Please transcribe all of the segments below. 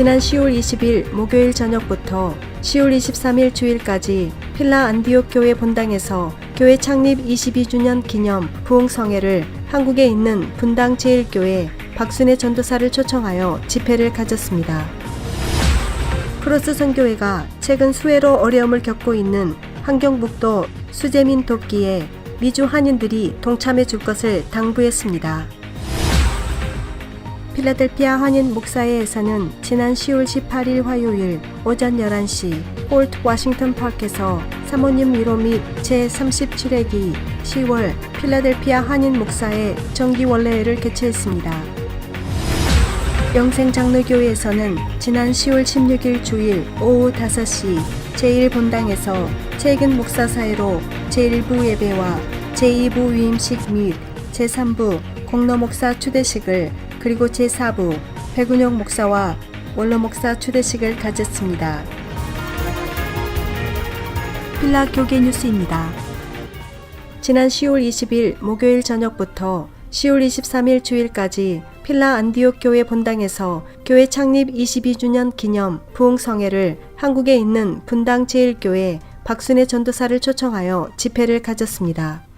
지난 10월 20일 목요일 저녁부터 10월 23일 주일까지 필라 안디옥 교회 본당에서 교회 창립 22주년 기념 부흥성회를 한국에 있는 분당 제1교회 박순애 전도사를 초청하여 집회를 가졌습니다. 크로스 선교회가 최근 수해로 어려움을 겪고 있는 환경북도 수재민 돕기에 미주 한인들이 동참해 줄 것을 당부했습니다. 필라델피아 한인 목사회에서는 지난 10월 18일 화요일 오전 11시 폴트 워싱턴 파크에서 사모님 위로 및 제37회기 10월 필라델피아 한인 목사회 정기 원래회를 개최했습니다. 영생장로교회에서는 지난 10월 16일 주일 오후 5시 제1본당에서 최근 목사 사회로 제1부 예배와 제2부 위임식 및 제3부 공로 목사 추대식을 그리고 제4부 백운영 목사와 원로 목사 추대식을 가졌습니다. 필라 교계 뉴스입니다. 지난 10월 20일 목요일 저녁부터 10월 23일 주일까지 필라 안디옥 교회 본당에서 교회 창립 22주년 기념 부흥성회를 한국에 있는 분당 제1교회 박순애 전도사를 초청하여 집회를 가졌습니다.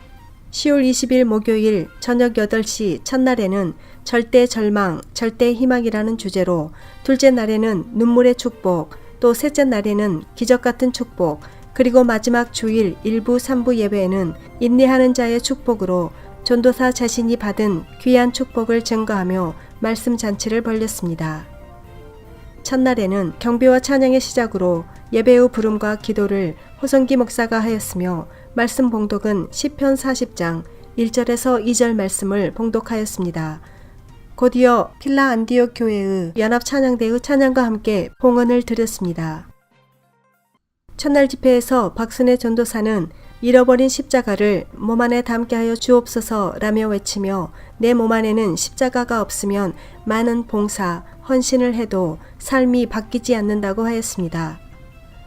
10월 20일 목요일 저녁 8시 첫날에는 절대 절망, 절대 희망이라는 주제로 둘째 날에는 눈물의 축복, 또 셋째 날에는 기적 같은 축복, 그리고 마지막 주일 일부 3부 예배에는 인내하는 자의 축복으로 전도사 자신이 받은 귀한 축복을 증거하며 말씀 잔치를 벌였습니다. 첫날에는 경배와 찬양의 시작으로 예배 후 부름과 기도를 호성기 목사가 하였으며 말씀 봉독은 시편 40장 1절에서 2절 말씀을 봉독하였습니다. 곧이어 필라 안디옥 교회의 연합 찬양대의 찬양과 함께 봉헌을 드렸습니다. 첫날 집회에서 박순애 전도사는 잃어버린 십자가를 몸 안에 담게 하여 주옵소서 라며 외치며 내 몸 안에는 십자가가 없으면 많은 봉사, 헌신을 해도 삶이 바뀌지 않는다고 하였습니다.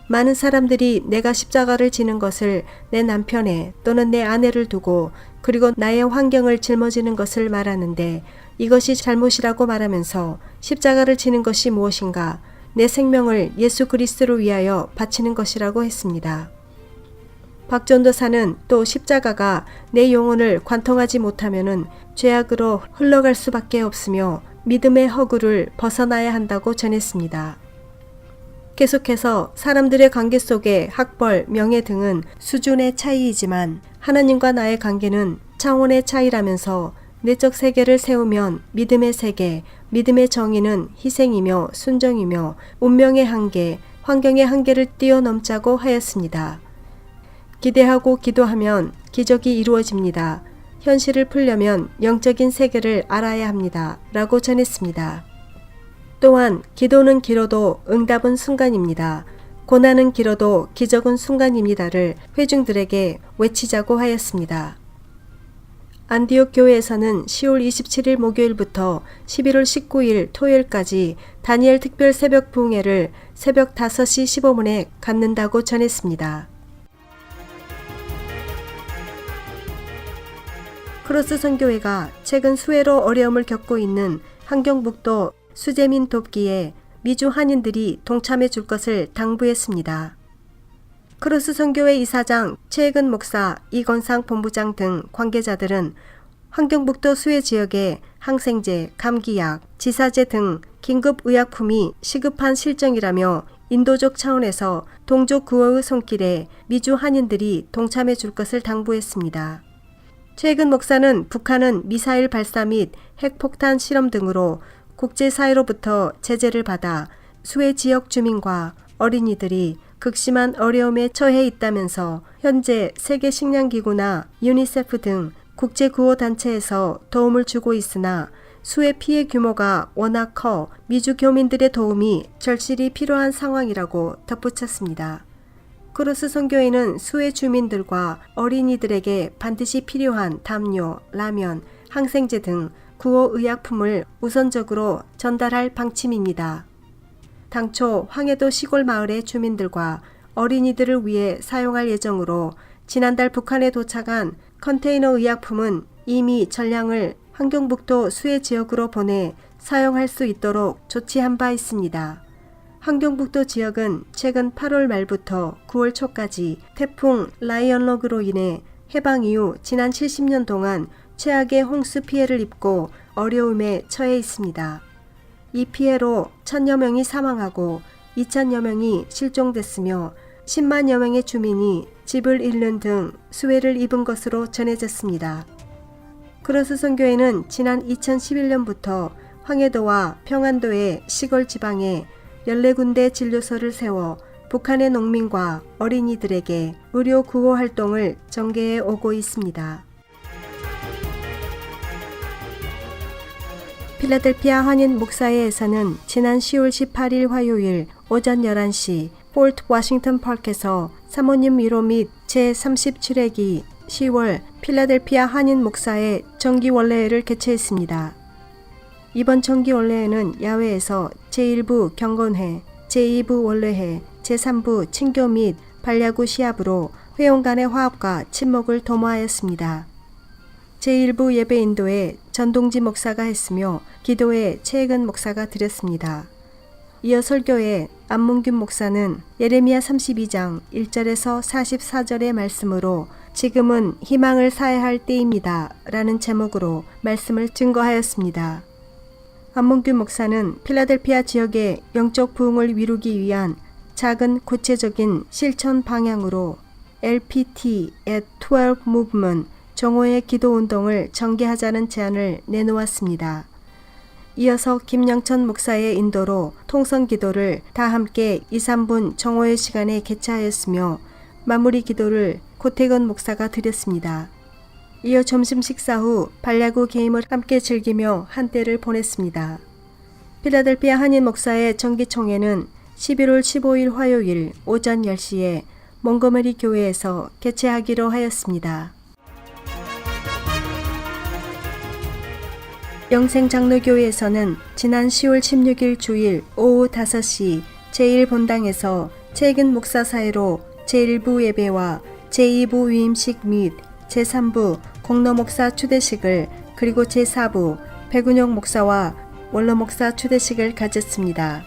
많은 사람들이 내가 십자가를 지는 것을 내 남편에 또는 내 아내를 두고 그리고 나의 환경을 짊어지는 것을 말하는데 이것이 잘못이라고 말하면서 십자가를 지는 것이 무엇인가 내 생명을 예수 그리스도를 위하여 바치는 것이라고 했습니다. 박 전도사는 또 십자가가 내 영혼을 관통하지 못하면은 죄악으로 흘러갈 수밖에 없으며 믿음의 허구를 벗어나야 한다고 전했습니다. 계속해서 사람들의 관계 속에 학벌, 명예 등은 수준의 차이이지만 하나님과 나의 관계는 차원의 차이라면서 내적 세계를 세우면 믿음의 세계, 믿음의 정의는 희생이며 순정이며 운명의 한계, 환경의 한계를 뛰어넘자고 하였습니다. 기대하고 기도하면 기적이 이루어집니다. 현실을 풀려면 영적인 세계를 알아야 합니다. 라고 전했습니다. 또한 기도는 길어도 응답은 순간입니다. 고난은 길어도 기적은 순간입니다를 회중들에게 외치자고 하였습니다. 안디옥 교회에서는 10월 27일 목요일부터 11월 19일 토요일까지 다니엘 특별 새벽 부흥회를 새벽 5시 15분에 갖는다고 전했습니다. 크로스 선교회가 최근 수해로 어려움을 겪고 있는 환경북도 수재민 돕기에 미주 한인들이 동참해 줄 것을 당부했습니다. 크로스 선교회 이사장 최근 목사 이건상 본부장 등 관계자들은 환경북도 수해 지역에 항생제, 감기약, 지사제 등 긴급 의약품이 시급한 실정이라며 인도적 차원에서 동족 구호의 손길에 미주 한인들이 동참해 줄 것을 당부했습니다. 최근 목사는 북한은 미사일 발사 및 핵폭탄 실험 등으로 국제사회로부터 제재를 받아 수해 지역 주민과 어린이들이 극심한 어려움에 처해 있다면서 현재 세계식량기구나 유니세프 등 국제구호단체에서 도움을 주고 있으나 수해 피해 규모가 워낙 커 미주 교민들의 도움이 절실히 필요한 상황이라고 덧붙였습니다. 크로스 선교회는 수해 주민들과 어린이들에게 반드시 필요한 담요, 라면, 항생제 등 구호 의약품을 우선적으로 전달할 방침입니다. 당초 황해도 시골 마을의 주민들과 어린이들을 위해 사용할 예정으로 지난달 북한에 도착한 컨테이너 의약품은 이미 전량을 환경북도 수해 지역으로 보내 사용할 수 있도록 조치한 바 있습니다. 환경북도 지역은 최근 8월 말부터 9월 초까지 태풍 라이언럭으로 인해 해방 이후 지난 70년 동안 최악의 홍수 피해를 입고 어려움에 처해 있습니다. 이 피해로 천여 명이 사망하고 2천여 명이 실종됐으며 10만여 명의 주민이 집을 잃는 등 수해를 입은 것으로 전해졌습니다. 크로스 선교회는 지난 2011년부터 황해도와 평안도의 시골 지방에 14군데 진료소를 세워 북한의 농민과 어린이들에게 의료 구호 활동을 전개해 오고 있습니다. 필라델피아 한인 목사회에서는 지난 10월 18일 화요일 오전 11시 폴트 워싱턴 파크에서 사모님 위로 및 제37회기 10월 필라델피아 한인 목사회 정기 원례회를 개최했습니다. 이번 정기 원례회는 야외에서 제1부 경건회, 제2부 원례회, 제3부 친교 및 반야구 시합으로 회원 간의 화합과 친목을 도모하였습니다. 제1부 예배 인도에 전동지 목사가 했으며 기도에 최혜근 목사가 드렸습니다. 이어 설교에 안문균 목사는 예레미야 32장 1절에서 44절의 말씀으로 지금은 희망을 사야 할 때입니다. 라는 제목으로 말씀을 증거하였습니다. 안문균 목사는 필라델피아 지역의 영적 부흥을 이루기 위한 작은 구체적인 실천 방향으로 LPT at 12 Movement 정오의 기도 운동을 전개하자는 제안을 내놓았습니다. 이어서 김영천 목사의 인도로 통성 기도를 다 함께 2, 3분 정오의 시간에 개최하였으며 마무리 기도를 고태건 목사가 드렸습니다. 이어 점심 식사 후 발야구 게임을 함께 즐기며 한때를 보냈습니다. 필라델피아 한인 목사의 정기총회는 11월 15일 화요일 오전 10시에 몽고메리 교회에서 개최하기로 하였습니다. 영생장로교회에서는 지난 10월 16일 주일 오후 5시 제1본당에서 최근 목사 사회로 제1부 예배와 제2부 위임식 및 제3부 공로 목사 추대식을 그리고 제4부 백운영 목사와 원로 목사 추대식을 가졌습니다.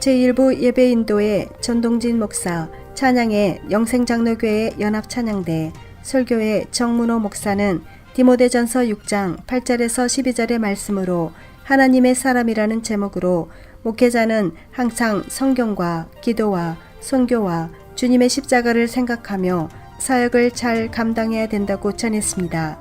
제1부 예배 인도에 전동진 목사, 찬양의 영생장로교회 연합찬양대, 설교의 정문호 목사는 디모데전서 6장 8절에서 12절의 말씀으로 하나님의 사람이라는 제목으로 목회자는 항상 성경과 기도와 선교와 주님의 십자가를 생각하며 사역을 잘 감당해야 된다고 전했습니다.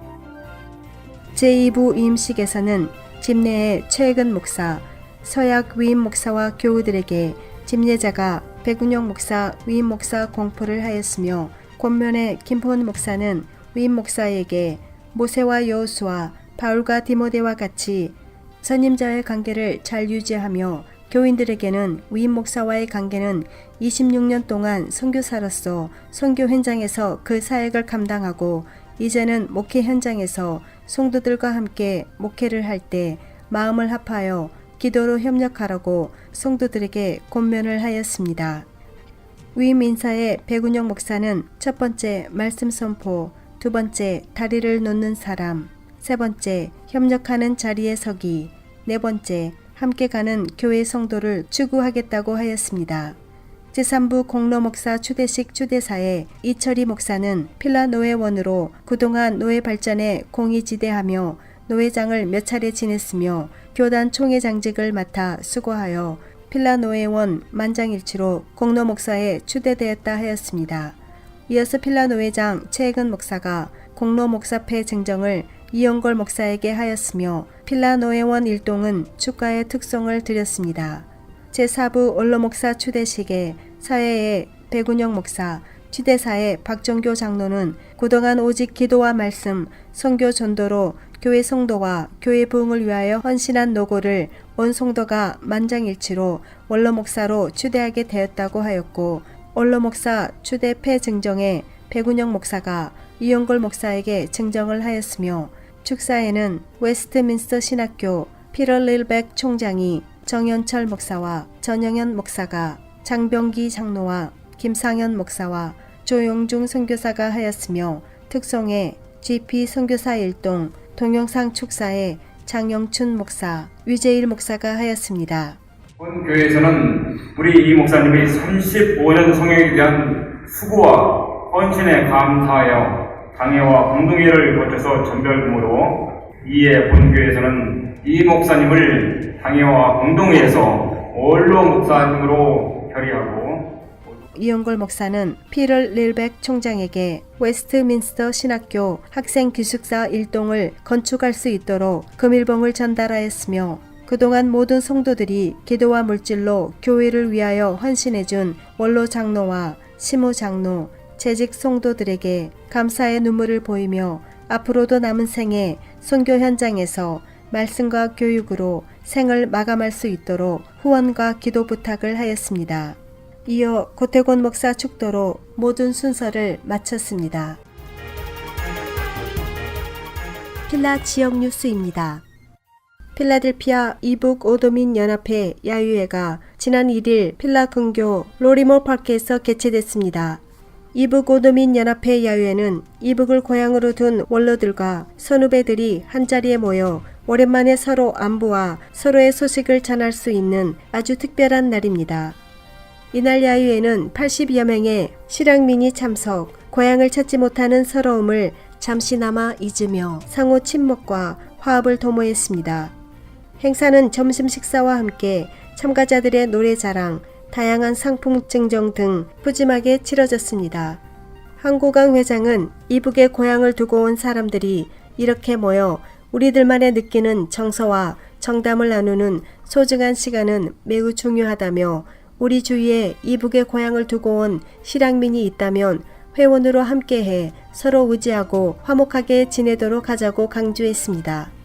제2부 임식에서는 집내의 최근 목사, 서약 위임 목사와 교우들에게 집례자가 백운영 목사, 위임 목사 공포를 하였으며 권면의 김포은 목사는 위임 목사에게 모세와 여호수아, 바울과 디모데와 같이 선임자의 관계를 잘 유지하며 교인들에게는 위임 목사와의 관계는 26년 동안 선교사로서 선교 현장에서 그 사역을 감당하고 이제는 목회 현장에서 성도들과 함께 목회를 할 때 마음을 합하여 기도로 협력하라고 성도들에게 권면을 하였습니다. 위임 인사의 백운영 목사는 첫 번째 말씀 선포, 두 번째 다리를 놓는 사람, 세 번째 협력하는 자리에 서기, 네 번째 함께 가는 교회 성도를 추구하겠다고 하였습니다. 제3부 공로 목사 추대식 추대사의 이철희 목사는 필라 노회원으로 그동안 노회 발전에 공의지대하며 노회장을 몇 차례 지냈으며 교단 총회장직을 맡아 수고하여 필라 노회원 만장일치로 공로 목사에 추대되었다 하였습니다. 이어서 필라 노회장 최근 목사가 공로 목사패 증정을 이영걸 목사에게 하였으며 필라 노회원 일동은 축가의 특송을 드렸습니다. 제4부 원로 목사 추대식에 사회의 백운영 목사, 추대사의 박정교 장로는 그동안 오직 기도와 말씀, 선교 전도로 교회 성도와 교회 부흥을 위하여 헌신한 노고를 온 성도가 만장일치로 원로 목사로 추대하게 되었다고 하였고 원로 목사 추대 폐 증정에 백운영 목사가 이용걸 목사에게 증정을 하였으며 축사에는 웨스트민스터 신학교 피럴 릴백 총장이 정현철 목사와 전영현 목사가 장병기 장로와 김상현 목사와 조용중 선교사가 하였으며 특송에 GP 선교사 일동 동영상 축사에 장영춘 목사, 위재일 목사가 하였습니다. 본 교회에서는 우리 이 목사님의 35년 성역에 대한 수고와 헌신에 감사하여 당회와 공동회를 거쳐서 전별금으로 이에 본 교회에서는 이 목사님을 당회와 공동회에서 원로 목사님으로 결의하고 이영걸 목사는 피럴 릴백 총장에게 웨스트민스터 신학교 학생 기숙사 일동을 건축할 수 있도록 금일봉을 전달하였으며 그동안 모든 성도들이 기도와 물질로 교회를 위하여 헌신해준 원로 장로와 시무 장로, 재직 성도들에게 감사의 눈물을 보이며 앞으로도 남은 생에 선교 현장에서 말씀과 교육으로 생을 마감할 수 있도록 후원과 기도 부탁을 하였습니다. 이어 고태곤 목사 축도로 모든 순서를 마쳤습니다. 필라 지역 뉴스입니다. 필라델피아 이북 오도민 연합회 야유회가 지난 1일 필라 근교 로리몰 파크에서 개최됐습니다. 이북 오도민 연합회 야유회는 이북을 고향으로 둔 원로들과 선후배들이 한자리에 모여 오랜만에 서로 안부와 서로의 소식을 전할 수 있는 아주 특별한 날입니다. 이날 야유회는 80여 명의 실향민이 참석, 고향을 찾지 못하는 서러움을 잠시나마 잊으며 상호 친목과 화합을 도모했습니다. 행사는 점심 식사와 함께 참가자들의 노래 자랑, 다양한 상품 증정 등 푸짐하게 치러졌습니다. 한고강 회장은 이북의 고향을 두고 온 사람들이 이렇게 모여 우리들만의 느끼는 정서와 정담을 나누는 소중한 시간은 매우 중요하다며 우리 주위에 이북의 고향을 두고 온 실향민이 있다면 회원으로 함께해 서로 의지하고 화목하게 지내도록 하자고 강조했습니다.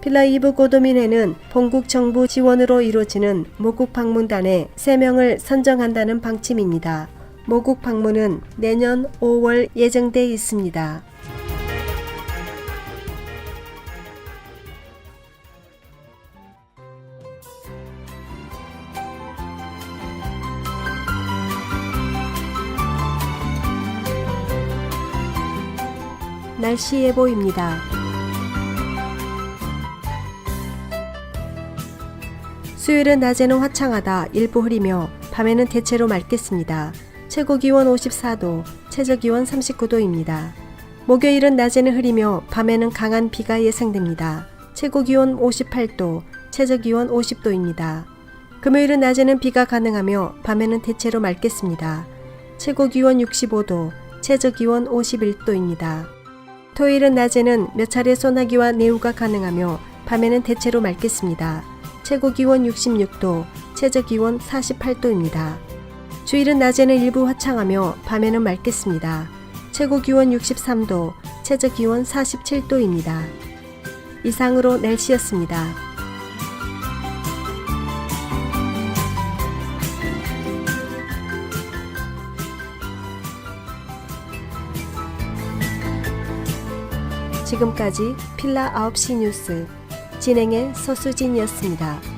필라 이브 고도민회는 본국 정부 지원으로 이루어지는 모국 방문단에 3명을 선정한다는 방침입니다. 모국 방문은 내년 5월 예정돼 있습니다. 날씨 예보입니다. 수요일은 낮에는 화창하다 일부 흐리며 밤에는 대체로 맑겠습니다. 최고 기온 54도, 최저 기온 39도입니다. 목요일은 낮에는 흐리며 밤에는 강한 비가 예상됩니다. 최고 기온 58도, 최저 기온 50도입니다. 금요일은 낮에는 비가 가능하며 밤에는 대체로 맑겠습니다. 최고 기온 65도, 최저 기온 51도입니다. 토요일은 낮에는 몇 차례 소나기와 내우가 가능하며 밤에는 대체로 맑겠습니다. 최고 기온 66도, 최저 기온 48도입니다. 주일은 낮에는 일부 화창하며 밤에는 맑겠습니다. 최고 기온 63도, 최저 기온 47도입니다. 이상으로 날씨였습니다. 지금까지 필라 9시 뉴스 진행의 서수진이었습니다.